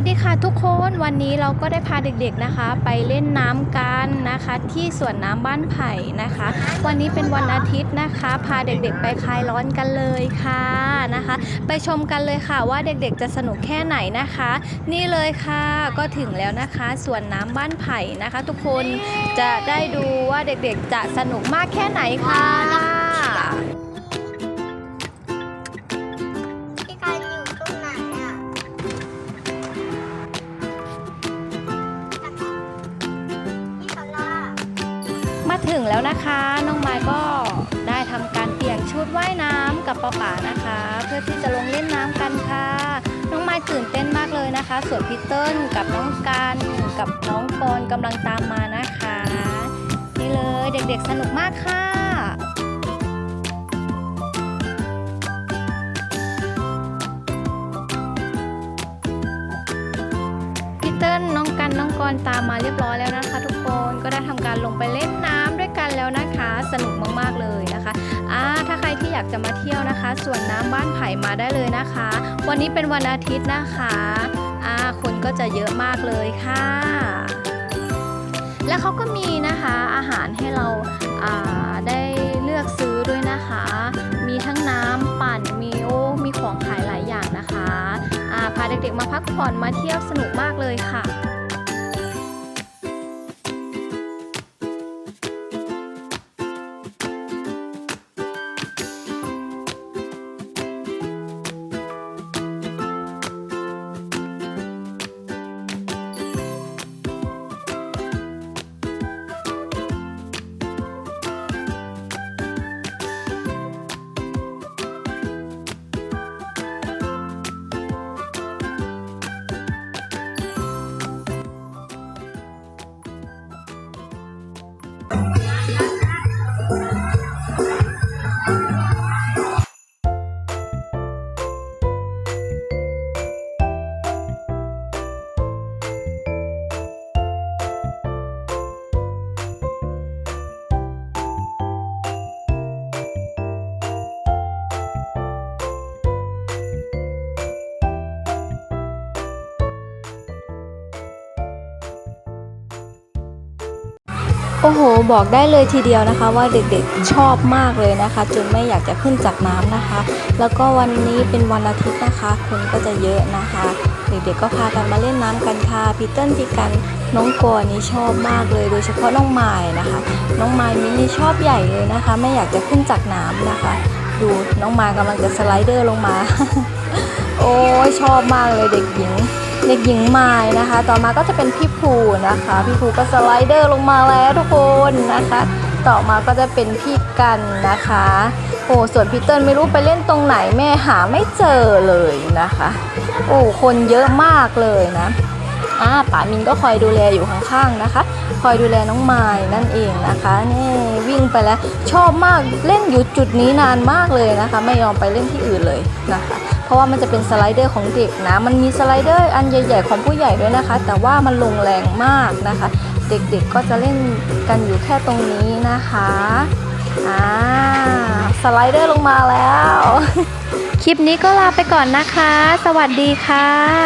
วัสดีค่ะทุกคนวันนี้เราก็ได้พาเด็กๆนะคะ ไปเล่นน้ำกันนะคะ ที่สวนน้ำบ้านไผ่นะคะ วันนี้เป็นวันอาทิตย์นะคะ พาเด็กๆไปคลายร้อนกันเลยค่ะนะคะ ไปชมกันเลยค่ะว่าเด็กๆจะสนุกแค่ไหนนะคะ นี่เลยค่ะก็ถึงแล้วนะคะสวนน้ำบ้านไผ่นะคะ ทุกคนจะได้ดูว่าเด็กๆจะสนุกมากแค่ไหนค่ะ แล้วนะคะ น้องไม้ก็ได้ทำการเปลี่ยนชุดว่ายน้ำกับป้าป๋านะคะ เพื่อที่จะลงเล่นน้ำกันค่ะ น้องไม้ตื่นเต้นมากเลยนะคะ ส่วนพีเติ้ลกับน้องการกับน้องกรกำลังตามมานะคะ นี่เลยเด็กๆสนุกมากค่ะพีเติ้ลน้องกันน้องกรตามมาเรียบร้อยแล้วนะคะ ทุกคนก็ได้ทำการลงไปเล่นน้ำ แล้วนะคะ สนุกมากๆเลยนะคะอ่าถ้าใครที่อยากจะมาเที่ยวนะคะ ส่วนน้ำบ้านไผ่มาได้เลยนะคะ วันนี้เป็นวันอาทิตย์นะคะอ่าคนก็จะเยอะมากเลยค่ะ และเขาก็มีนะคะอาหารให้เราอ่าได้เลือกซื้อด้วยนะคะ มีทั้งน้ำปั่นมีโอ้มีของขายหลายอย่างนะคะอ่าพาเด็กๆมาพักผ่อนมาเที่ยวสนุกมากเลยค่ะ โอ้โห บอกได้เลยทีเดียวนะคะว่าเด็กๆชอบมากเลยนะคะ จนไม่อยากจะขึ้นจากน้ำนะคะ แล้วก็วันนี้เป็นวันอาทิตย์นะคะ คนก็จะเยอะนะคะ เด็กๆก็พากันมาเล่นน้ำกันค่ะพีเติ้ลพีกันน้องกอนี่ชอบมากเลย โดยเฉพาะน้องไม้นะคะ น้องไม้มินี่ชอบใหญ่เลยนะคะ ไม่อยากจะขึ้นจากน้ำนะคะ ดูน้องไม้กำลังจะสไลเดอร์ลงมา โอ้ยชอบมากเลยเด็กหญิง เด็กหญิงไม้นะคะ ต่อมาก็จะเป็นพี่ภูนะคะ พี่ภูก็สไลเดอร์ลงมาแล้วทุกคนนะคะ ต่อมาก็จะเป็นพี่กันนะคะโอ้ส่วนพี่เติ้ลไม่รู้ไปเล่นตรงไหนแม่หาไม่เจอเลยนะคะ โอ้คนเยอะมากเลยนะอ่าป๋ามินก็คอยดูแลอยู่ข้างๆนะคะ คอยดูแลน้องไม้นั่นเองนะคะนี่วิ่งไปแล้วชอบมากเล่นอยู่จุดนี้นานมากเลยนะคะ ไม่ยอมไปเล่นที่อื่นเลยนะคะ เพราะว่ามันจะเป็นสไลเดอร์ของเด็กนะ มันมีสไลเดอร์อันใหญ่ๆของผู้ใหญ่ด้วยนะคะ แต่ว่ามันลงแรงมากนะคะ เด็กๆก็จะเล่นกันอยู่แค่ตรงนี้นะคะอ่าสไลเดอร์ลงมาแล้ว คลิปนี้ก็ลาไปก่อนนะคะ สวัสดีค่ะ